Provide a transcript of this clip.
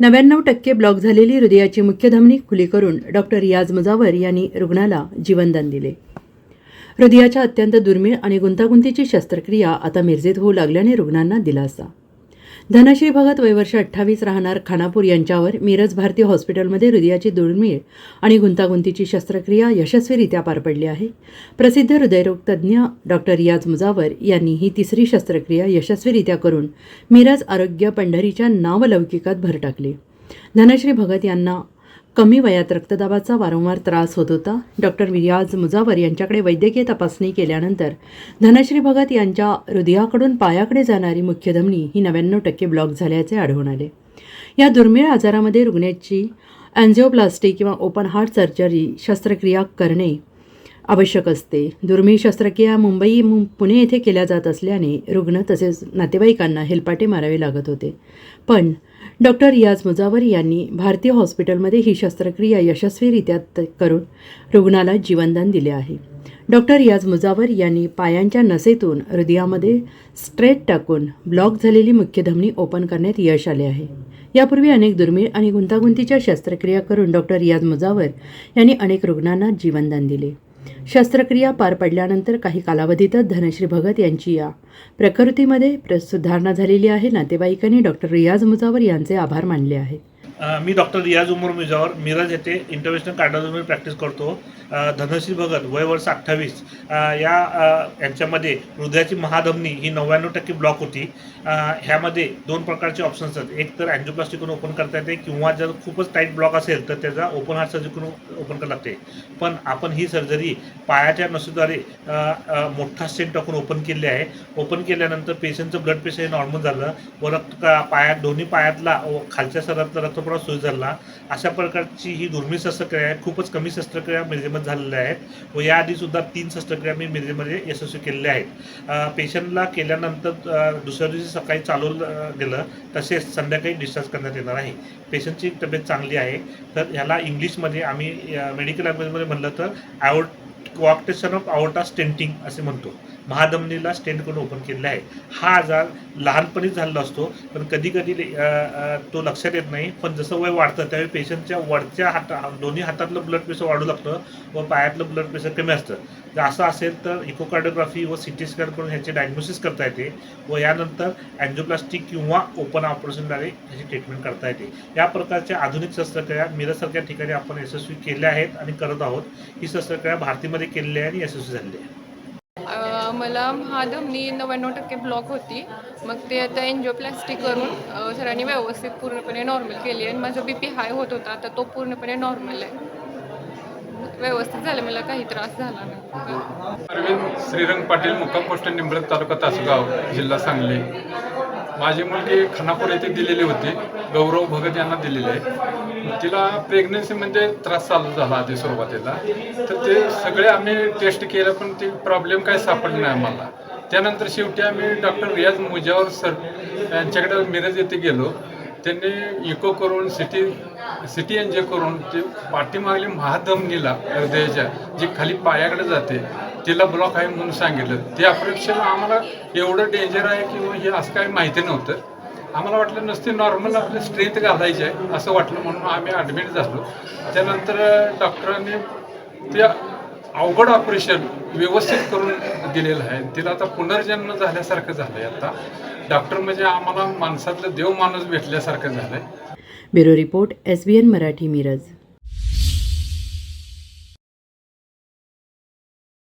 नव्याण्णव टक्के ब्लॉक झालेली हृदयाची मुख्य धमनी खुली करून डॉक्टर रियाज मुजावर यांनी रुग्णाला जीवनदान दिले. हृदयाच्या अत्यंत दुर्मिळ आणि गुंतागुंतीची शस्त्रक्रिया आता मिरजेत होऊ लागल्याने रुग्णांना दिलासा. धनश्री भगत वयवर्ष अठ्ठावीस राहणार खानापूर यांच्यावर मिरज भारती हॉस्पिटलमध्ये हृदयाची दुर्मिळ आणि गुंतागुंतीची शस्त्रक्रिया यशस्वीरित्या पार पडली आहे. प्रसिद्ध हृदयरोग तज्ज्ञ डॉक्टर रियाज मुजावर यांनी ही तिसरी शस्त्रक्रिया यशस्वीरित्या करून मिरज आरोग्य पंढरीच्या नावलौकिकात भर टाकली. धनश्री भगत यांना कमी वयात रक्तदाबाचा वारंवार त्रास होत होता. डॉक्टर रियाज मुजावर यांच्याकडे वैद्यकीय तपासणी केल्यानंतर धनश्री भगत यांच्या हृदयाकडून पायाकडे जाणारी मुख्य धमनी ही नव्याण्णव टक्के ब्लॉक झाल्याचे आढळून आले. या दुर्मिळ आजारामध्ये रुग्णाची अँजिओप्लास्टी किंवा ओपन हार्ट सर्जरी शस्त्रक्रिया करणे आवश्यक असते. दुर्मिळ शस्त्रक्रिया मुंबई मु- पुणे येथे केल्या जात असल्याने रुग्ण तसेच नातेवाईकांना हेलपाटे मारावे लागत होते. पण डॉक्टर रियाज मुजावर यांनी भारतीय हॉस्पिटलमध्ये ही शस्त्रक्रिया यशस्वीरित्या त- करून रुग्णाला जीवनदान दिले आहे. डॉक्टर रियाज मुजावर यांनी पायांच्या नसेतून हृदयामध्ये स्ट्रेट टाकून ब्लॉक झालेली मुख्य धमनी ओपन करण्यात यश आले आहे. यापूर्वी अनेक दुर्मिळ आणि गुंतागुंतीच्या शस्त्रक्रिया करून डॉक्टर रियाज मुजावर यांनी अनेक रुग्णांना जीवनदान दिले. शस्त्रक्रिया पार पडल्यानंतर काही कालावधीतच धनश्री भगत यांची या प्रकृतीमध्ये प्र सुधारणा झालेली आहे. नातेवाईकांनी डॉक्टर रियाज मुजावर यांचे आभार मानले आहेत. मी डॉक्टर रियाज उमर मिजावर मिरज येथे इंटरनॅशनल कार्डिओलॉजी प्रॅक्टिस करतो. धनश्री भगत वय वर्ष अठ्ठावीस. या यांच्यामध्ये हृदयाची महाधमनी ही नव्याण्णव टक्के ब्लॉक होती. ह्यामध्ये दोन प्रकारचे ऑप्शन्स आहेत. एक तर अँजिओप्लास्टिकून ओपन करता येते किंवा जर खूपच टाईट ब्लॉक असेल तर त्याचा ओपन हार्ट सर्जरीकडून ओपन करावं लागते. पण आपण ही सर्जरी पायाच्या नसूद्वारे मोठा स्टेन टाकून ओपन केली आहे. ओपन केल्यानंतर पेशंटचं ब्लड प्रेशर हे नॉर्मल झालं. व रक्त का- पायात दोन्ही पायातला खालच्या खालच्या सरातला रक्तपुरवठा सुरू झाला अशा प्रकारची ही दुर्मिळ शस्त्रक्रिया आहे खूपच कमी शस्त्रक्रिया मिरजेमध्ये झालेल्या आहेत. व याआधी सुद्धा तीन शस्त्रक्रिया मी मिरजेमध्ये यशस्वी केलेल्या आहेत. पेशंटला केल्यानंतर दुसऱ्या दिवशी सकाळी चालवलं गेलं तसेच संध्याकाळी डिस्चार्ज करण्यात येणार आहे. पेशंटची तब्येत चांगली आहे. तर ह्याला इंग्लिशमध्ये आम्ही मेडिकल लँग्वेजमध्ये म्हणलं तर out coarctation of aorta stenting असे म्हणतो. महाधमनीला स्टेंट करून ओपन केलेला आहे. हा आजार लहानपणीच झालेला असतो पण कधी कधी तो लक्षात येत नाही. पण जसं वय वाढतं त्यावेळी पेशंटच्या वरच्या हाता दोन्ही हातातलं ब्लड प्रेशर वाढू लागतं व पायातलं ब्लड प्रेशर कमी असतं. जर असं असेल तर इकोकार्डिओग्राफी व सी टी स्कॅन करून ह्याचे डायग्नोसिस करता येते व यानंतर अँजिओप्लास्टिक किंवा ओपन ऑपरेशनद्वारे ह्याची ट्रीटमेंट करता येते. या प्रकारच्या आधुनिक शस्त्रक्रिया मिरजसारख्या ठिकाणी आपण यशस्वी केल्या आहेत आणि करत आहोत. ही शस्त्रक्रिया भारतीमध्ये केलेली आहे आणि यशस्वी झालेली आहे. मला महाधमनी नव्याण्णव टक्के ब्लॉक होती. मग ते आता एन्जिओप्लास्टी करून सरांनी व्यवस्थित पूर्णपणे नॉर्मल केली आणि माझा बी पी हाय होत होता. आता तो पूर्णपणे नॉर्मल आहे. व्यवस्थित झालं. मला काही त्रास झाला नाही. अरविंद श्रीरंग पाटील मुक्काम पोस्ट निंबळक तालुका तासगाव जिल्हा सांगली. माझी मुलगी खानापूर येथे दिलेली होती. गौरव भगत यांना दिलेली आहे. तिला प्रेग्नन्सीमध्ये म्हणजे त्रास चालू झाला आधी सुरुवातीला. तर ते सगळे आम्ही टेस्ट केलं पण ते प्रॉब्लेम काही सापडले नाही आम्हाला. त्यानंतर शेवटी आम्ही डॉक्टर रियाज मुजावर सर यांच्याकडे मिरज येथे गेलो. त्यांनी इको करून सिटी सिटी एन्जॉय करून ते पाठीमागली महाधमनीला हृदयाच्या जी खाली पायाकडे जाते तिला ब्लॉक आहे म्हणून सांगितलं. ते ऑपरेशन आम्हाला एवढं डेंजर आहे किंवा हे असं काही माहिती नव्हतं. आम्हाला वाटलं नसते नॉर्मल आपलं स्ट्रेंथ घालायची आहे असं वाटलं म्हणून आम्ही ॲडमिट झालो. त्यानंतर डॉक्टरांनी ते अवघड ऑपरेशन व्यवस्थित करून दिलेलं आहे. तिला आता पुनर्जन्म झाल्यासारखं झालं आहे आता. डॉक्टर म्हणजे आम्हाला माणसातलं देव माणूस भेटल्यासारखं झालं आहे bureau report S B N Marathi Miraj.